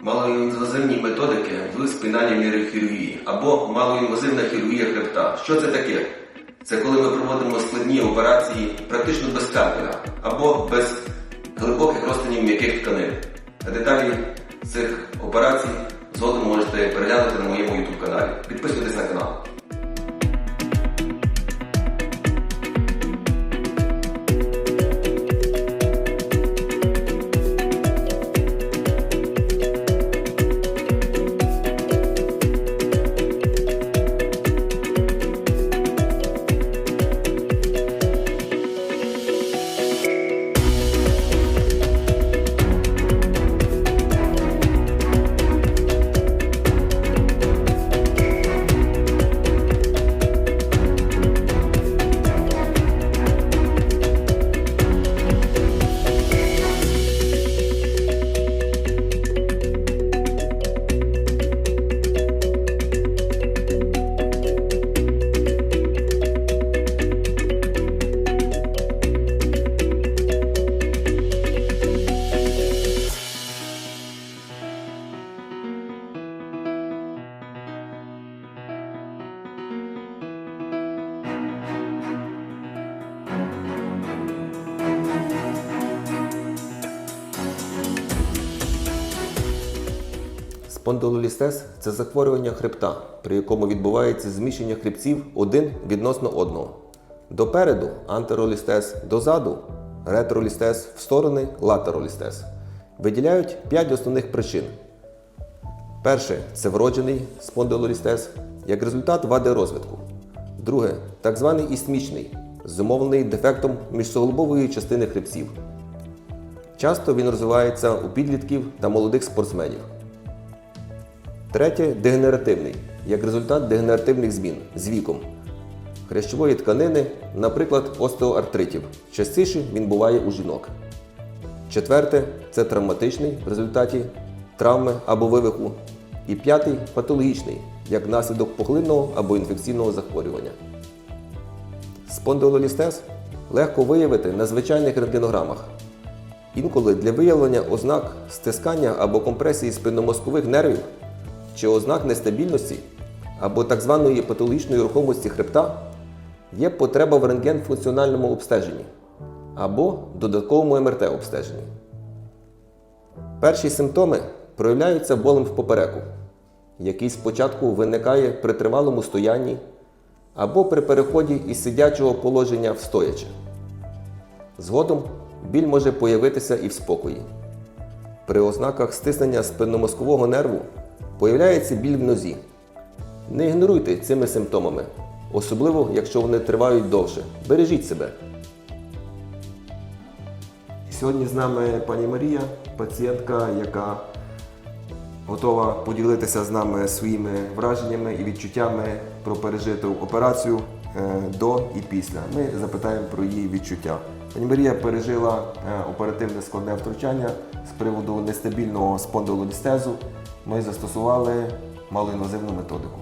малоінвазивні методики в спинальній нейрохірургії або малоінвазивна хірургія хребта. Що це таке? Це коли ми проводимо складні операції практично без скальпеля або без глибоких розтинів м'яких тканин. А Деталі цих операцій згодом можете переглянути на моєму YouTube каналі. Підписуйтесь на канал. Спондилолістез – це захворювання хребта, при якому відбувається зміщення хребців один відносно одного. Допереду антеролістез, дозаду ретролістез, в сторони латеролістез. Виділяють 5 основних причин. Перше це вроджений спондилолістез, як результат вади розвитку. Друге так званий істмічний, зумовлений дефектом міжсуглобової частини хребців. Часто він розвивається у підлітків та молодих спортсменів. Третє дегенеративний, як результат дегенеративних змін з віком хрящової тканини, наприклад, остеоартритів. Частіше він буває у жінок. Четверте це травматичний в результаті травми або вивиху. І п'ятий патологічний, як наслідок поглинного або інфекційного захворювання. Спондилолістез легко виявити на звичайних рентгенограмах. Інколи для виявлення ознак стискання або компресії спинномозкових нервів чи ознак нестабільності або так званої патологічної рухомості хребта є потреба в рентген-функціональному обстеженні або додатковому МРТ-обстеженні. Перші симптоми проявляються болем в попереку, який спочатку виникає при тривалому стоянні або при переході із сидячого положення в стояче. Згодом біль може появитися і в спокої. При ознаках стиснення спинномозкового нерву появляється біль в нозі. Не ігноруйте цими симптомами, особливо якщо вони тривають довше. Бережіть себе. Сьогодні з нами пані Марія, пацієнтка, яка готова поділитися з нами своїми враженнями і відчуттями про пережиту операцію е, до і після. Ми запитаємо про її відчуття. Пані Марія пережила е, оперативне складне втручання з приводу нестабільного спондилолістезу. Ми застосували малоінвазивну методику.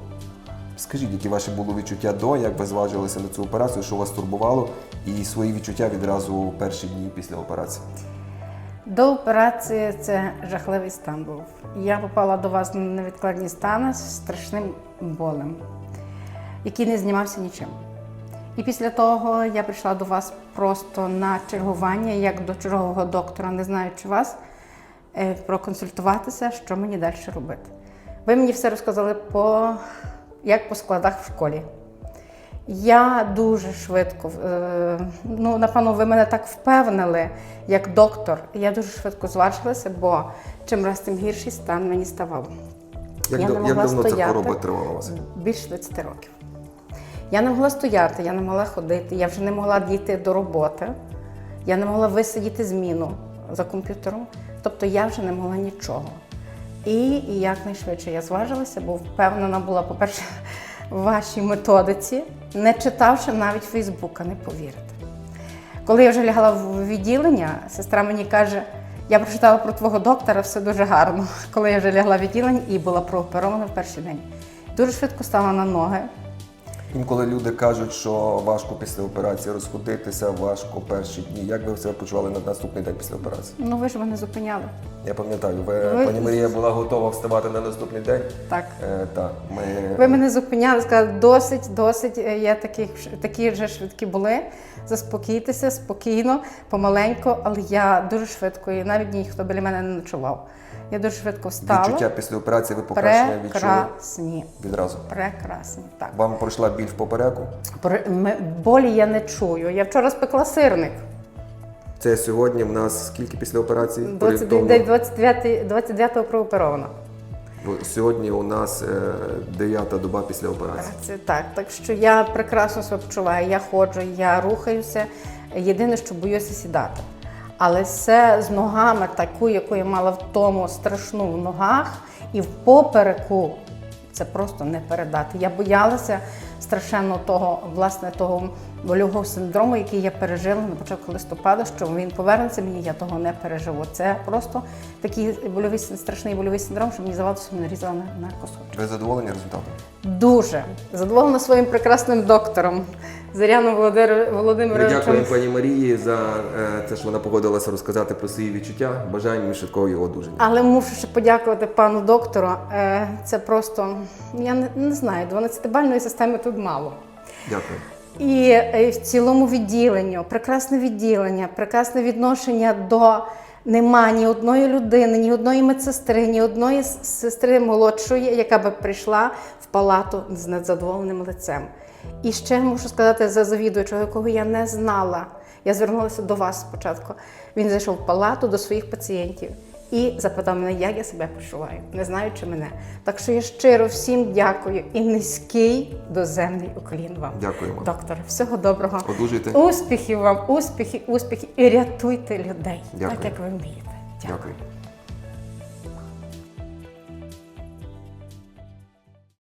Скажіть, які ваші були відчуття до, як ви зважилися на цю операцію, що вас турбувало, і свої відчуття відразу у перші дні після операції? До операції це жахливий стан був. Я попала до вас на невідкладні стани з страшним болем, який не знімався нічим. І після того я прийшла до вас просто на чергування, як до чергового доктора, не знаючи вас, проконсультуватися, що мені далі робити. Ви мені все розказали по, як по складах в школі. Я дуже швидко, е, ну напевно, ви мене так впевнили, як доктор. Я дуже швидко зважилася, бо чим раз тим гірший стан мені ставав. Як, Я не як могла давно ця стояти. хвороба тривала вас? Більше 20 років. Я не могла стояти, я не могла ходити, я вже не могла дійти до роботи, я не могла висидіти зміну за комп'ютером, тобто я вже не могла нічого. І, і якнайшвидше я зважилася, бо впевнена була, по-перше, в вашій методиці, не читавши навіть Фейсбука, не повірите. Коли я вже лягала в відділення, сестра мені каже: я прочитала про твого доктора, все дуже гарно. Коли я вже лягла в відділення і була прооперована в перший день. Дуже швидко стала на ноги. Інколи люди кажуть, що важко після операції розходитися, важко перші дні. Як ви себе почували на наступний день після операції? Ну ви ж мене зупиняли. Я пам'ятаю, ви, Ви- пані Марія була готова вставати на наступний день. Так. Е, так, ми... Ви мене зупиняли, сказали, досить, досить. е, Я такі, такі вже швидкі були. Заспокійтеся, спокійно, помаленько, але я дуже швидко, і навіть ніхто біля мене не ночував. Я дуже швидко встала. Відчуття після операції ви покращення відчули Прекрасні. відразу. Прекрасні. Так. Вам пройшла біль в попереку. Болі я не чую. Я вчора спекла сирник. Це сьогодні в нас скільки після операції? 29, 29, 29-го прооперовано. Сьогодні у нас е, дев'ята доба після операції. Це так. Так що я прекрасно себе почуваю. Я ходжу, я рухаюся. Єдине, що боюся сідати. Але все з ногами, таку, яку я мала в тому страшну в ногах і в попереку. Це просто не передати. Я боялася страшенно того, власне, того больового синдрому, який я пережила на початку листопада, що він повернеться мені, я того не переживу. Це просто такий больовий страшний больовий синдром, що мені здавалося, що мене на, на кусочок. Ви задоволені результатом? Дуже задоволена своїм прекрасним доктором Заряном Володимир- Ми Володимировичем. дякуємо пані Марії за е, те, що вона погодилася розказати про свої відчуття. Бажаємо швидкого його одужання. Але мушу ще подякувати пану доктору. Е, Це просто я не, не знаю, 12-бальної системи тут мало. Дякую. І е, в цілому відділенню, прекрасне відділення, прекрасне відношення до нема ні одної людини, ні одної медсестри, ні одної сестри молодшої, яка би прийшла в палату з незадоволеним лицем. І ще мушу сказати за завідуючого, якого я не знала. Я звернулася до вас спочатку. Він зайшов в палату до своїх пацієнтів і запитав мене, як я себе почуваю, не знаючи мене. Так що я щиро всім дякую і низький доземний уклін вам. Дякуємо. Доктор, всього доброго. Одужуйте. Успіхів вам, успіхів, успіхів і рятуйте людей, Дякую. так як ви вмієте. Дякую. Дякую.